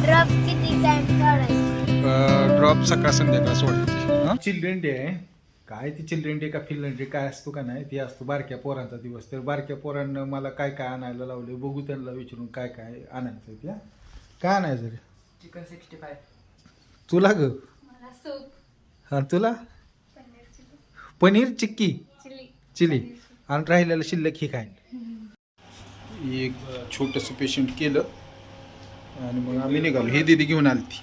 Drop किती time काढायची? Drop सकाळ संध्याकाळ सोडायची. हा? चिल्ड्रन डे आहे. काय ती चिल्ड्रन डे का फिल्ड्रन डे काय असतो का नाही ती असतो बारक्या पोरांचा दिवस. तर बारक्या पोरांना मला काय काय आणायला लावले बघू त्यांना विचारून काय काय आणायचं त्या काय आणायचं रे? चिकन सिक्स्टी फाय तुला ग? मला सूप. हा तुला? Paneer chilli. Paneer chikki? Chilli. Chilli. आणि राहिलेलं शिल्लक ही काय? एक छोटंसं पेशंट केलं. आणि मग आम्ही निघालो. ही दिदी घेऊन आली ती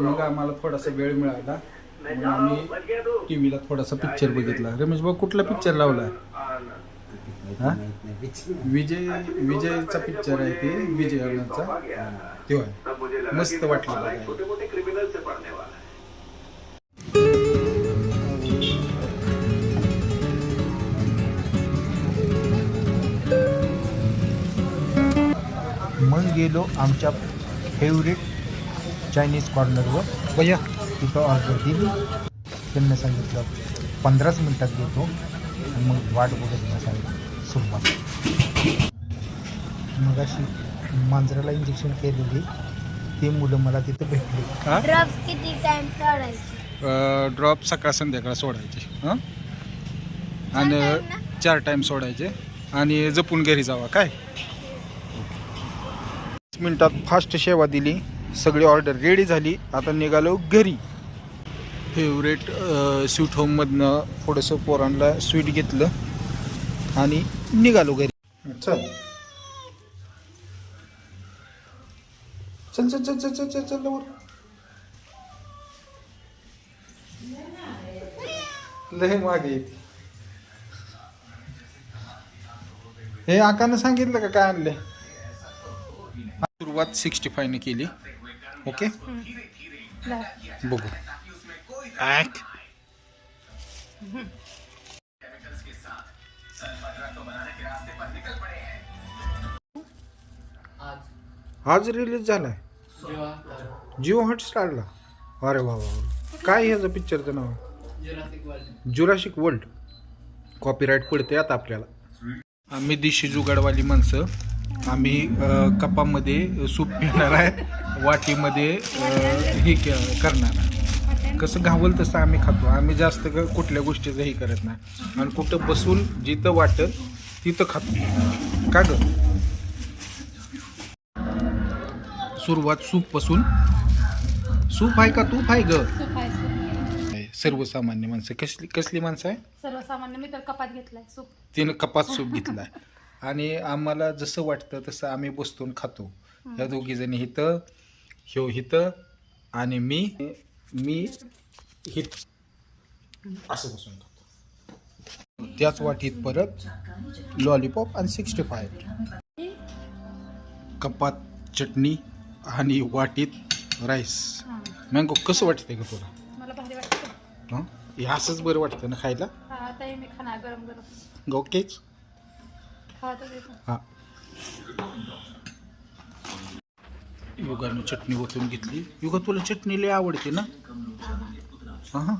मग आम्हाला थोडासा वेळ मिळाला. मग आम्ही टी व्हीला थोडासा पिक्चर बघितला. रमेश भाऊ कुठला पिक्चर लावला हा? विजय विजयचा पिक्चर आहे ते विजय अण्णांचा तो आहे मस्त वाटलं गेलो आमच्या फेवरेट चायनीज कॉर्नरवर भैया. तिथं ऑर्डर दिली. त्यांना सांगितलं पंधराच मिनटात देतो. आणि मग वाट बघत बसायला सुरुवात. मग अशी मांजराला इंजेक्शन केलेली. ते मुलं मला तिथं भेटली. हा? ड्रॉप किती टाइम काढायची ड्रॉप सकाळ संध्याकाळ सोडायची. हां? आणि चार टाइम सोडायचे. आणि जपून घरी जावा. काय? मिनिटात फास्ट सेवा दिली. सगळी ऑर्डर रेडी झाली. आता निघालो घरी. फेवरेट स्वीट होममधनं थोडंसं पोरांना स्वीट घेतलं आणि निघालो घरी. चल. चल चल चल चल चल चल चल लवकर. लय मागे येते. हे आकानं सांगितलं का काय आणले सुरुवात सिक्स्टी फायने केली. ओके बघू. ऍक आज रिलीज झालाय. जिओ हॉटस्टारला अरे वा वा. काय ह्याचं पिक्चरचं नाव? जुराशिक वर्ल्ड कॉपीराईट पडते आता आपल्याला. आम्ही दिशी जुगाडवाली माणसं. आम्ही कपामध्ये सूप पिणार आहे वाटीमध्ये हे करणार आहे. कसं घावल तसं आम्ही खातो. आम्ही जास्त क- कुठल्या गोष्टीचं हे करत नाही. आणि कुठं बसून जिथं वाटत तिथं खातो. का ग? सुरुवात सूपपासून. सूप आहे का तूप आहे ग? सर्वसामान्य माणसं. कसली कसली माणसं आहे? सर्वसामान्य मी तर कपात घेतलाय सूप. तिनं कपात सूप घेतलाय. आणि आम्हाला जसं वाटतं तसं आम्ही बसतून खातो. या दोघी जणी हिथं ह्यो हिथं आणि मी मी हित असं बसून खातो. त्याच वाटीत परत लॉलीपॉप आणि सिक्स्टी फाय कपात चटणी आणि वाटीत राईस मँगो कसं वाटतंय का तुला? हां? असंच बरं वाटतं ना खायला? ओकेच? हा. युगानं चटणी ओतून घेतली. युगा तुला चटणी लय आवडते ना? हा.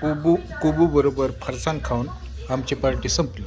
कोबू कोबू बरोबर फरसाण खाऊन आमची पार्टी संपली.